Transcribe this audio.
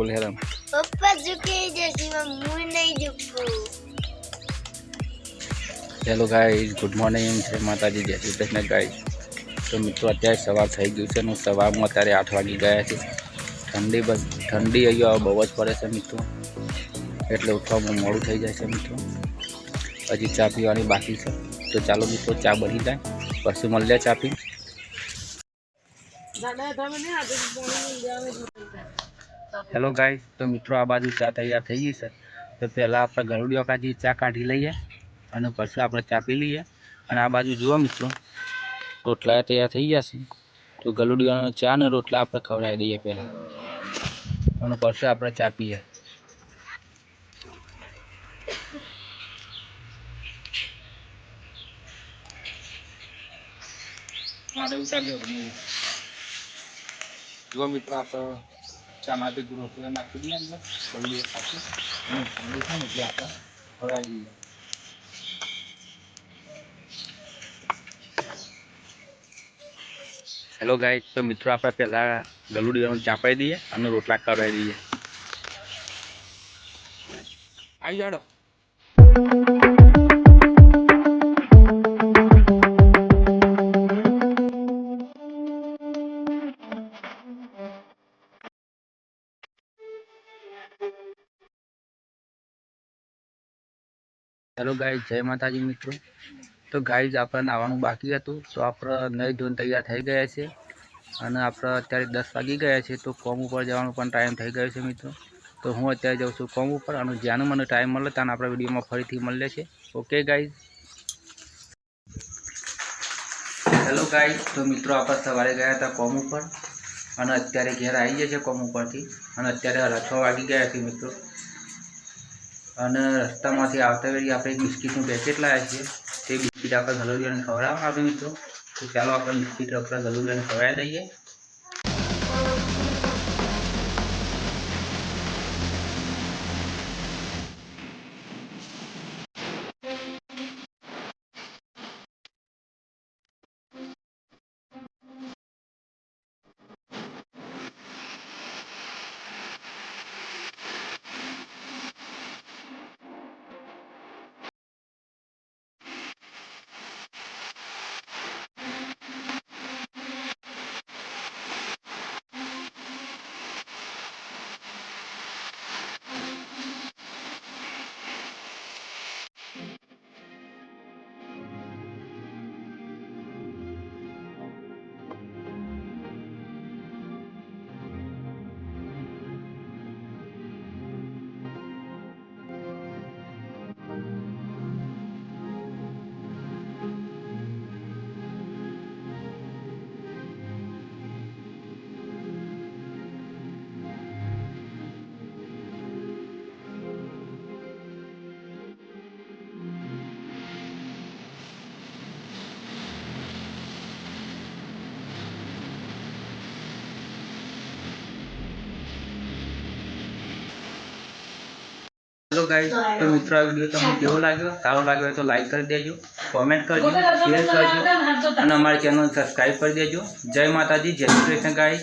બોલ હેરામ. પપ્પા ઝૂકી જશે હું નહીં ઝૂકું હેલો ગાઈઝ ગુડ મોર્નિંગ છે માતાજી જય શ્રી કૃષ્ણ ગાઈઝ તો મિત્રો અત્યારે સવાર થઈ ગયું છે અને સવારમાં અત્યારે આઠ વાગી ગયા છે. ઠંડી બસ ઠંડી અહીંયા બહુ જ પડે છે મિત્રો. એટલે ઉઠવામાં મોડું થઈ જાય છે મિત્રો. હજી ચા પીવાની બાકી છે. તો ચાલો મિત્રો ચા બની જાય. પછી મળ્યા ચા પી. હેલો ગાઈસ તો મિત્રો, આ બાજુ ચા તૈયાર થઈ ગઈ છે. તો પહેલાં આપણે ગરુડિયો કાઢી ચા કાઢી લઈએ અને પછી આપણે ચા પી લઈએ. અને આ બાજુ જુઓ મિત્રો, રોટલા તૈયાર થઈ ગયા છે. તો ગલુડિયાનો ચા ને રોટલા આપણે ખવડાવી દઈએ પહેલાં. અને પછી આપણે ચા પીએ. જુઓ મિત્રો આપણે માટે રોટલા નાખી દઈએ અંદર ખાતું અને ઠંડી થાય એટલે આપણે દઈએ હેલો ગાઈસ તો મિત્રો આપણે પહેલાં ગલુડિયાનું ચાપાઈ દઈએ અને રોટલા કરાવી દઈએ. આવી જાડો. હેલો ગાઈઝ, જય માતાજી મિત્રો. તો ગાઈઝ, આપણે નાવાનું બાકી હતું. તો આપણે નહીં ધોઈને તૈયાર થઈ ગયા છે. અને આપણે અત્યારે દસ વાગી ગયા છે, તો કોમ ઉપર જવાનો પણ ટાઈમ થઈ ગયો છે મિત્રો. તો હું અત્યારે જાઉં છું કોમ ઉપર, અને જ્યાંનો મને ટાઈમ મળે ત્યાં આપણા વિડીયોમાં ફરીથી મળે છે ઓકે ગાઈઝ? હેલો ગાઈઝ, તો મિત્રો આપણે સવારે ગયા હતા કોમ ઉપર, અને અત્યારે ઘેર આવી ગયા છે કોમ ઉપરથી. અને અત્યારે છ વાગી ગયા છે મિત્રો. અને રસ્તામાંથી આવતા વેળી આપણે બિસ્કિટનું પેકેટ લાવ્યા છીએ. તે બિસ્કિટ આપણે ગલુડિયાને ખવડાવવા આવ્યું મિત્રો. તો ચાલો આપણે બિસ્કિટ આપણે ગલુડિયાને ખવડાવી દઈએ. હેલો ગાઈસ તો મિત્રો આ વીડિયો તમને કેવો લાગ્યો? સારો લાગ્યો હોય તો લાઈક કરી દેજો કોમેન્ટ કરજો શેર કરજો અને અમારી ચેનલ સબસ્ક્રાઈબ કરી દેજો. જય માતાજી જય શ્રી કૃષ્ણ ગાઈસ